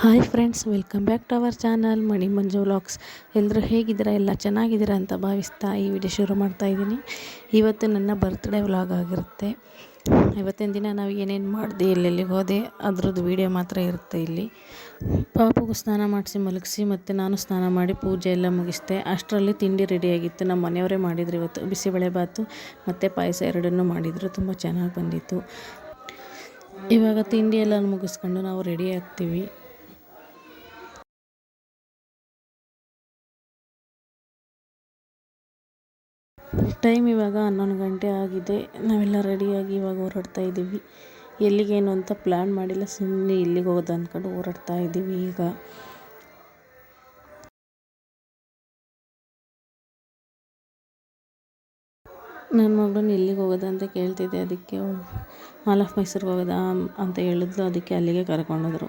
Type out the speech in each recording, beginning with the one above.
Hi friends, welcome back to our channel Mani Manju vlogs. ಎಲ್ಲರೂ ಹೇಗಿದ್ದೀರಾ? ಎಲ್ಲ ಚೆನ್ನಾಗಿದ್ದೀರಾ ಅಂತ ಭಾವಿಸ್ತಾ ಈ ವಿಡಿಯೋ ಶುರು ಮಾಡ್ತಾ ಇದ್ದೀನಿ. ಇವತ್ತು ನನ್ನ ಬರ್ತ್ಡೇ ವ್ಲಾಗ್ ಆಗಿರುತ್ತೆ. ಇವತ್ತಿನ ದಿನ ನಾವು ಏನೇನು ಮಾಡಿದೆ ಎಲ್ಲೆಲ್ಲಿಗೆ ಹೋದೆ, ಅದ್ರದ್ದು ವಿಡಿಯೋ ಮಾತ್ರ ಇರುತ್ತೆ ಇಲ್ಲಿ. ಪಾಪಗೂ ಸ್ನಾನ ಮಾಡಿಸಿ ಮಲಗಿಸಿ ಮತ್ತು ನಾನು ಸ್ನಾನ ಮಾಡಿ ಪೂಜೆ ಎಲ್ಲ ಮುಗಿಸಿದೆ. ಅಷ್ಟರಲ್ಲಿ ತಿಂಡಿ ರೆಡಿಯಾಗಿತ್ತು ನಮ್ಮ ಮನೆಯವರೇ ಮಾಡಿದ್ರು ಇವತ್ತು. ಬಿಸಿಬೇಳೆಬಾತು ಮತ್ತು ಪಾಯಸ ಎರಡನ್ನೂ ಮಾಡಿದರು. ತುಂಬ ಚೆನ್ನಾಗಿ ಬಂದಿತ್ತು. ಇವಾಗ ತಿಂಡಿ ಎಲ್ಲ ಮುಗಿಸ್ಕೊಂಡು ನಾವು ರೆಡಿ ಆಗ್ತೀವಿ. ಟೈಮ್ ಇವಾಗ ಹನ್ನೊಂದು ಗಂಟೆ ಆಗಿದೆ. ನಾವೆಲ್ಲ ರೆಡಿಯಾಗಿ ಇವಾಗ ಹೊರಡ್ತಾ ಇದ್ದೀವಿ. ಎಲ್ಲಿಗೇನು ಅಂತ ಪ್ಲ್ಯಾನ್ ಮಾಡಿಲ್ಲ. ಸುಮ್ಮನೆ ಇಲ್ಲಿಗೆ ಹೋಗೋದು ಅಂದ್ಕೊಂಡು ಹೊರಡ್ತಾ ಇದ್ದೀವಿ ಈಗ. ನನ್ನ ಮಗಳನ್ನ ಎಲ್ಲಿಗೆ ಹೋಗೋದ ಅಂತ ಕೇಳ್ತಿದ್ದೆ. ಅದಕ್ಕೆ ಅವಳು ಆಫ್ ಮೈಸೂರಿಗೆ ಹೋಗೋದಾ? ಅಂತ ಹೇಳಿದ್ಲು. ಅದಕ್ಕೆ ಅಲ್ಲಿಗೆ ಕರ್ಕೊಂಡೋದ್ರು.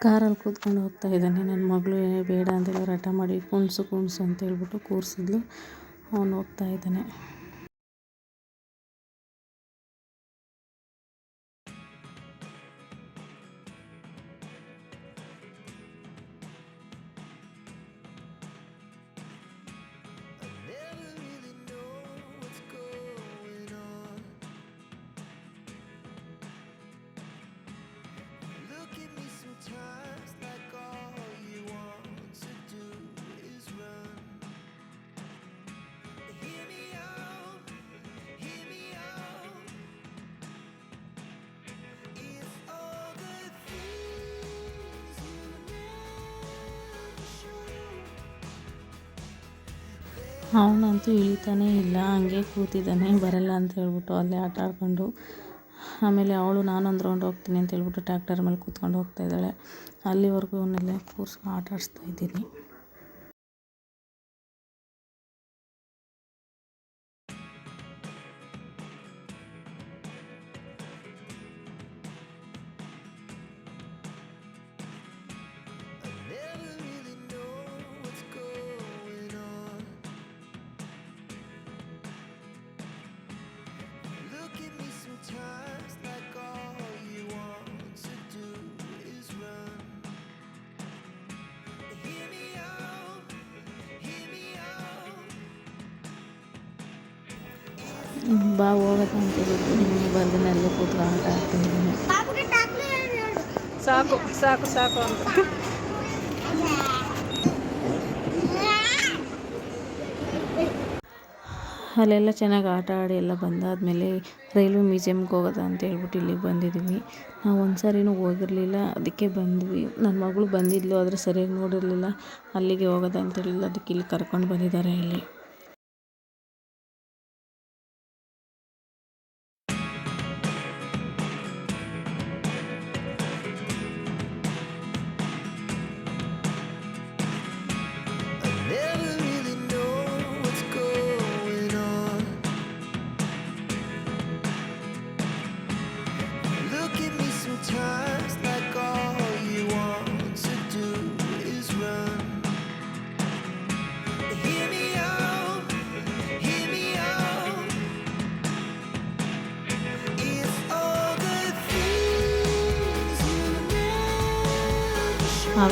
ಕಾರಲ್ಲಿ ಕೂತ್ಕೊಂಡು ಹೋಗ್ತಾ ಇದ್ದಾನೆ. ನನ್ನ ಮಗಳು, ಬೇಡ ಅಂತೇಳಿ ಹಠ ಮಾಡಿ ಕುಣ್ಸು ಕುಣ್ಸು ಅಂತ ಹೇಳ್ಬಿಟ್ಟು ಕೂರಿಸಿದ್ಲು. ಅವನು ಹೋಗ್ತಾ ಇದ್ದಾನೆ. ಅವನಂತೂ ಇಳಿತಾನೇ ಇಲ್ಲ. ಹಂಗೆ ಕೂತಿದ್ದಾನೆ. ಬರಲ್ಲ ಅಂತ ಹೇಳ್ಬಿಟ್ಟು ಅಲ್ಲೇ ಆಟ ಆಡ್ಕೊಂಡು, ಆಮೇಲೆ ಅವಳು ನಾನೊಂದು ರೌಂಡ್ ಹೋಗ್ತೀನಿ ಅಂತ ಹೇಳ್ಬಿಟ್ಟು ಟ್ಯಾಕ್ಟರ್ ಮೇಲೆ ಕೂತ್ಕೊಂಡು ಹೋಗ್ತಾ ಇದ್ದಾಳೆ. ಅಲ್ಲಿವರೆಗೂ ಅವನ್ನೆಲ್ಲ ಕೂರಿಸ್ಕೊಂಡು ಆಟ ಆಡಿಸ್ತಾ ಇದ್ದೀನಿ. ಬಾ ಹೋಗತ್ತ ಅಂತ ನಿಮಗೆ ಬಂದು ಕೂತ್ಕೊಂಡು ಆಟ ಆಡ್ತಾಯಿದ್ದೀನಿ ಸಾಕು ಸಾಕು ಸಾಕು ಅಂತ. ಅಲ್ಲೆಲ್ಲ ಚೆನ್ನಾಗಿ ಆಟ ಆಡಿ ಎಲ್ಲ ಬಂದಾದಮೇಲೆ ರೈಲ್ವೆ ಮ್ಯೂಸಿಯಮ್ಗೆ ಹೋಗೋದ ಅಂತ ಹೇಳ್ಬಿಟ್ಟು ಇಲ್ಲಿಗೆ ಬಂದಿದ್ದೀವಿ ನಾವು ಒಂದು ಸಾರಿನೂ ಹೋಗಿರಲಿಲ್ಲ. ಅದಕ್ಕೆ ಬಂದ್ವಿ. ನನ್ನ ಮಗಳು ಬಂದಿದ್ಲು ಆದರೆ ಸರಿಯಾಗಿ ನೋಡಿರಲಿಲ್ಲ. ಅಲ್ಲಿಗೆ ಹೋಗೋದ ಅಂತ ಹೇಳಿಲ್ಲ. ಅದಕ್ಕೆ ಇಲ್ಲಿ ಕರ್ಕೊಂಡು ಬಂದಿದ್ದಾರೆ ಇಲ್ಲಿ.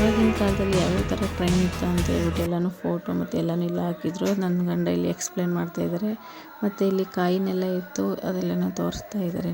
ಆವಾಗಿನ ಕಾಲದಲ್ಲಿ ಯಾವ್ಯಾವ ಥರ ಟ್ರೈನ್ ಇತ್ತು ಅಂತ ಹೇಳ್ಬಿಟ್ಟು ಎಲ್ಲನೂ ಫೋಟೋ ಮತ್ತು ಎಲ್ಲನೂ ಎಲ್ಲ ಹಾಕಿದ್ರು. ನನ್ನ ಗಂಡ ಇಲ್ಲಿ ಎಕ್ಸ್ಪ್ಲೇನ್ ಮಾಡ್ತಾಯಿದ್ದಾರೆ ಮತ್ತು ಇಲ್ಲಿ ಕಾಯಿನೆಲ್ಲ ಇತ್ತು, ಅದೆಲ್ಲನೂ ತೋರಿಸ್ತಾ ಇದ್ದಾರೆ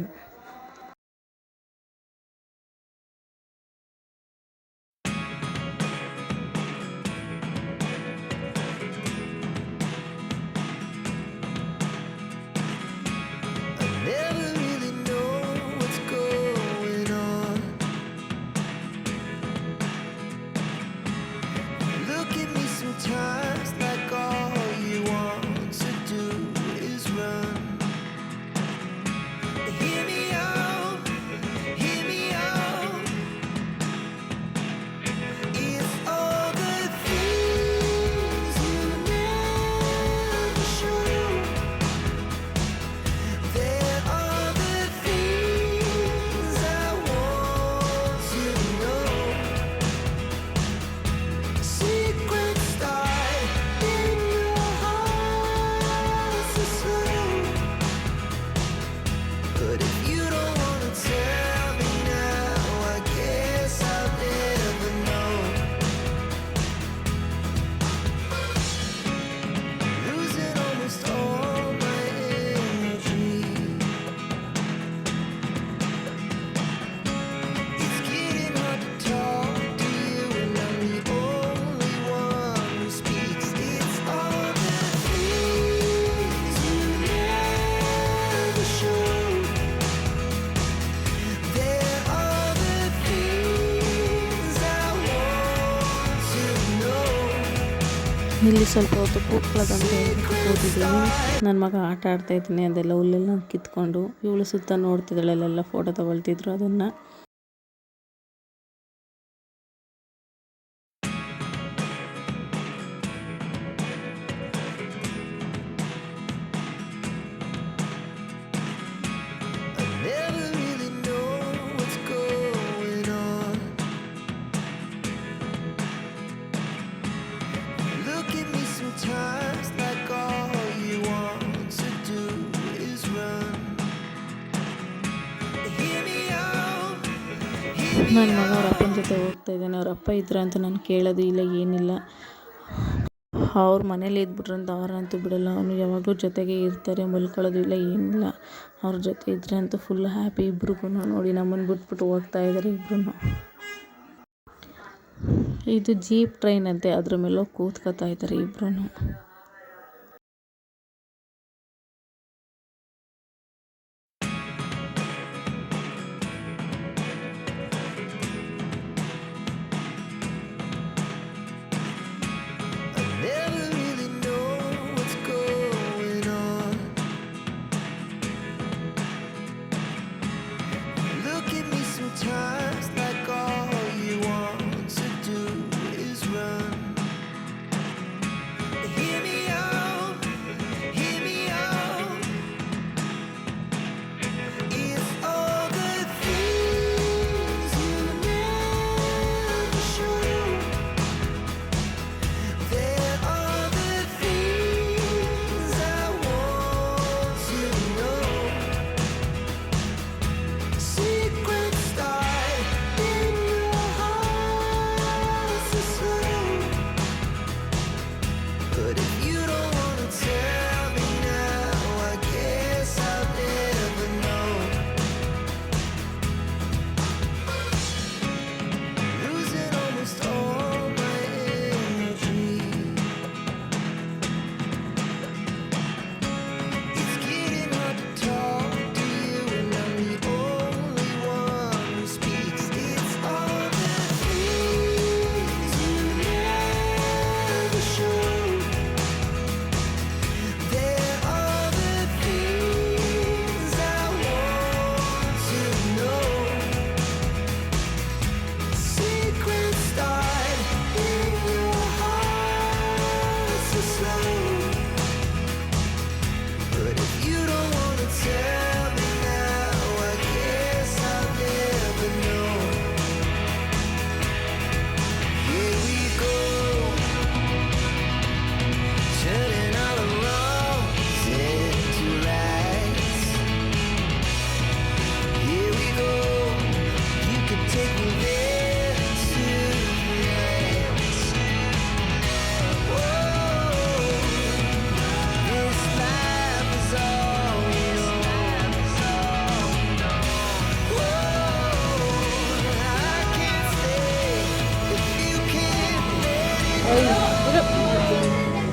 ಇಲ್ಲಿ ಸ್ವಲ್ಪ ಹೊತ್ತು ಕೂತ್ಕೊಳ್ಳೋದಂತ ಕೂತಿದ್ದೀನಿ. ನನ್ನ ಮಗ ಆಟ ಆಡ್ತಾ ಇದ್ದೀನಿ, ಅದೆಲ್ಲ ಹುಲ್ಲೆಲ್ಲ ಕಿತ್ಕೊಂಡು ಇವಳು ಸುತ್ತ ನೋಡ್ತಿದ್ದಾಳೆ, ಅಲ್ಲೆಲ್ಲ ಫೋಟೋ ತಗೊಳ್ತಿದ್ರು ಅದನ್ನು. ನನ್ನ ಮಗ ಅವ್ರ ಅಪ್ಪನ ಜೊತೆ ಹೋಗ್ತಾ ಇದ್ದಾನೆ. ಅವ್ರ ಅಪ್ಪ ಇದ್ರ ಅಂತ ನಾನು ಕೇಳೋದು ಇಲ್ಲ, ಏನಿಲ್ಲ. ಅವ್ರ ಮನೇಲಿ ಇದ್ಬಿಟ್ರೆ ಅಂತ ಅವ್ರಂತೂ ಬಿಡಲ್ಲ. ಅವನು ಯಾವಾಗಲೂ ಜೊತೆಗೆ ಇರ್ತಾರೆ, ಮಲ್ಕೊಳ್ಳೋದು ಇಲ್ಲ, ಏನಿಲ್ಲ. ಅವ್ರ ಜೊತೆ ಇದ್ದರೆ ಅಂತ ಫುಲ್ ಹ್ಯಾಪಿ ಇಬ್ರಿಗೂ ನೋಡಿ, ನಮ್ಮನ್ನು ಬಿಟ್ಬಿಟ್ಟು ಹೋಗ್ತಾ ಇದ್ದಾರೆ ಇಬ್ರು ಇದು ಜೀಪ್ ಟ್ರೈನ್ ಅಂತೆ. ಅದ್ರ ಮೇಲೆ ಕೂತ್ಕೋತಾ ಇದ್ದಾರೆ ಇಬ್ರು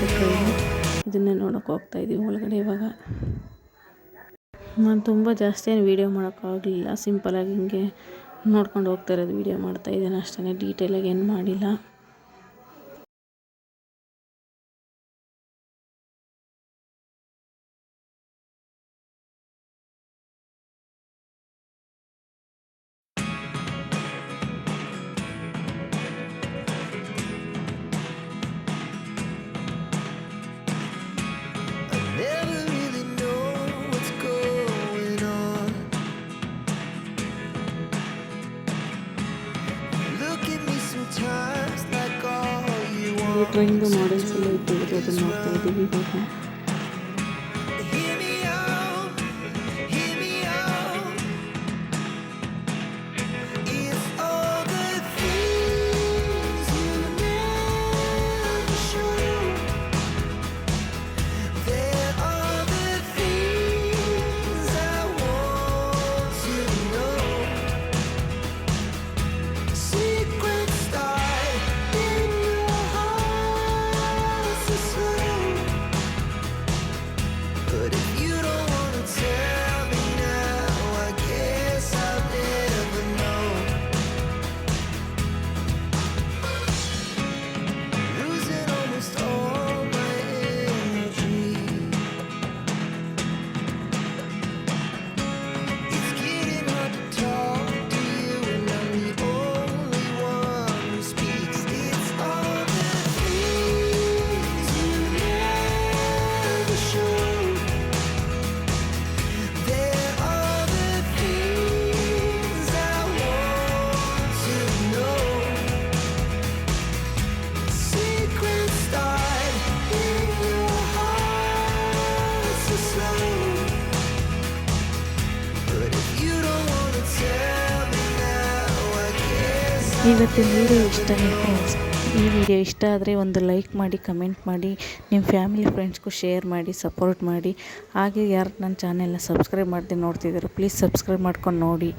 ಟ್ರೈನು ಇದನ್ನೇ ನೋಡೋಕೆ ಹೋಗ್ತಾ ಇದ್ದೀವಿ ಒಳಗಡೆ ಇವಾಗ. ನಾನು ತುಂಬ ಜಾಸ್ತಿ ಏನು ವೀಡಿಯೋ ಮಾಡೋಕ್ಕಾಗಲಿಲ್ಲ ಸಿಂಪಲಾಗಿ ಹಿಂಗೆ ನೋಡ್ಕೊಂಡು ಹೋಗ್ತಾ ಇರೋದು ವೀಡಿಯೋ ಮಾಡ್ತಾ ಇದ್ದೇನೆ ಅಷ್ಟೇ. ಡೀಟೇಲಾಗಿ ಏನು ಮಾಡಿಲ್ಲ. You ಈ want. ಟ್ರೈನ್ದು ಮಾಡೆಲ್ಸ್ ಎಲ್ಲ ಇಟ್ಟಿದ್ರು ಅದನ್ನು ನೋಡ್ತಾ ಇದ್ದೀವಿ ಇವಾಗ ಇವತ್ತಿನ ವಿಡಿಯೋ ಇಷ್ಟನೇ ಫ್ರೆಂಡ್ಸ್ ಈ ವಿಡಿಯೋ ಇಷ್ಟ ಆದರೆ ಒಂದು ಲೈಕ್ ಮಾಡಿ ಕಮೆಂಟ್ ಮಾಡಿ ನಿಮ್ಮ ಫ್ಯಾಮಿಲಿ ಫ್ರೆಂಡ್ಸ್ಗೂ ಶೇರ್ ಮಾಡಿ ಸಪೋರ್ಟ್ ಮಾಡಿ. ಹಾಗೆ ಯಾರು ನನ್ನ ಚಾನೆಲ್ನ ಸಬ್ಸ್ಕ್ರೈಬ್ ಮಾಡದೆ ನೋಡ್ತಿದ್ದಾರೆ ಪ್ಲೀಸ್ ಸಬ್ಸ್ಕ್ರೈಬ್ ಮಾಡ್ಕೊಂಡು ನೋಡಿ.